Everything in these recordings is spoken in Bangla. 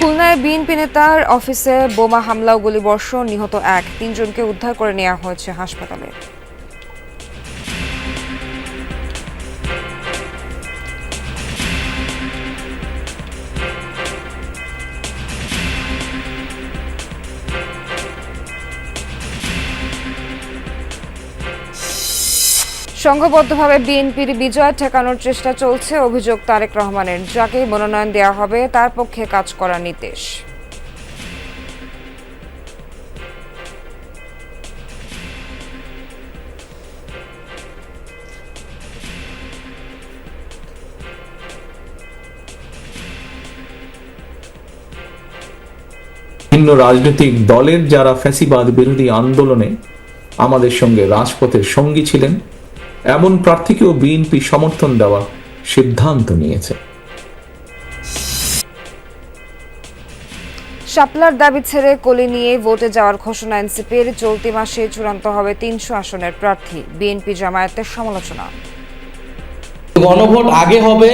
খুলনায় বিএনপি নেতার অফিসে বোমা হামলা ও গুলিবর্ষণ, নিহত এক। তিনজনকে উদ্ধার করে নেওয়া হয়েছে হাসপাতালে। সংঘবদ্ধভাবে বিএনপির বিজয় ঠেকানোর চেষ্টা চলছে অভিযোগ তারেক রহমানের। যাকেই মনোনয়ন দেওয়া হবে, তার পক্ষে কাজ করার নির্দেশ। ভিন্ন রাজনৈতিক দলের যারা ফ্যাসিবাদ বিরোধী আন্দোলনে আমাদের সঙ্গে রাজপথের সঙ্গী ছিলেন এমন প্রার্থীকেও বিএনপি সমর্থন দেওয়া সিদ্ধান্ত নিয়েছে। শাপলার দাবি ছেড়ে কোলে নিয়ে ভোটে যাওয়ার ঘোষণা এনসিপির চলতি মাসে চূড়ান্ত হবে তিনশো আসনের প্রার্থী। বিএনপি জামায়াতের সমালোচনা। গণভোট আগে হবে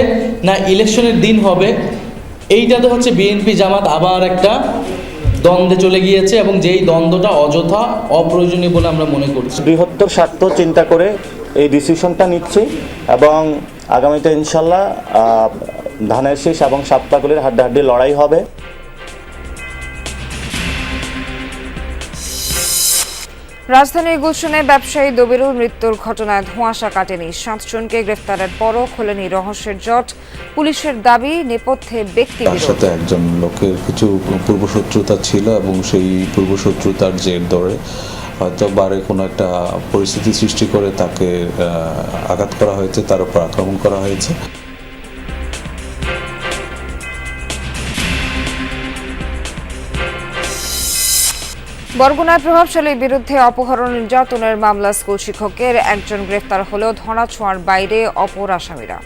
না ইলেকশনের দিন হবে এইটাতে হচ্ছে বিএনপি জামাত আবার একটা দ্বন্দ্বে চলে গিয়েছে এবং যেই দ্বন্দ্বটা অযথা অপ্রয়োজনীয় বলে আমরা মনে করছি। বৃহত্তর স্বার্থ চিন্তা করে এই ডিসিশনটা নিচ্ছি এবং আগামীতে ইনশাল্লাহ ধানের শীষ এবং সাতপাগুলির হাড্ডাহাড্ডি লড়াই হবে। রাজধানীর গুলশনে ব্যবসায়ী দবিরুল মৃত্যুর ঘটনায় ধোঁয়াশা কাটেনি। সাতজনকে গ্রেফতারের পরও খোলেনি রহস্যের জট। পুলিশের দাবি নেপথ্যে ব্যক্তি সাথে একজন লোকের কিছু পূর্বশত্রুতা ছিল এবং সেই পূর্বশত্রুতার জের ধরে হয়তো বারে কোনো একটা পরিস্থিতি সৃষ্টি করে তাকে আঘাত করা হয়েছে, তার উপর আক্রমণ করা হয়েছে। বরগুনায় প্রভাবশালীর বিরুদ্ধে অপহরণ নির্যাতনের মামলা স্কুল শিক্ষকের। একজন গ্রেফতার হলেও ধরাছোঁয়ার বাইরে অপর আসামিরা।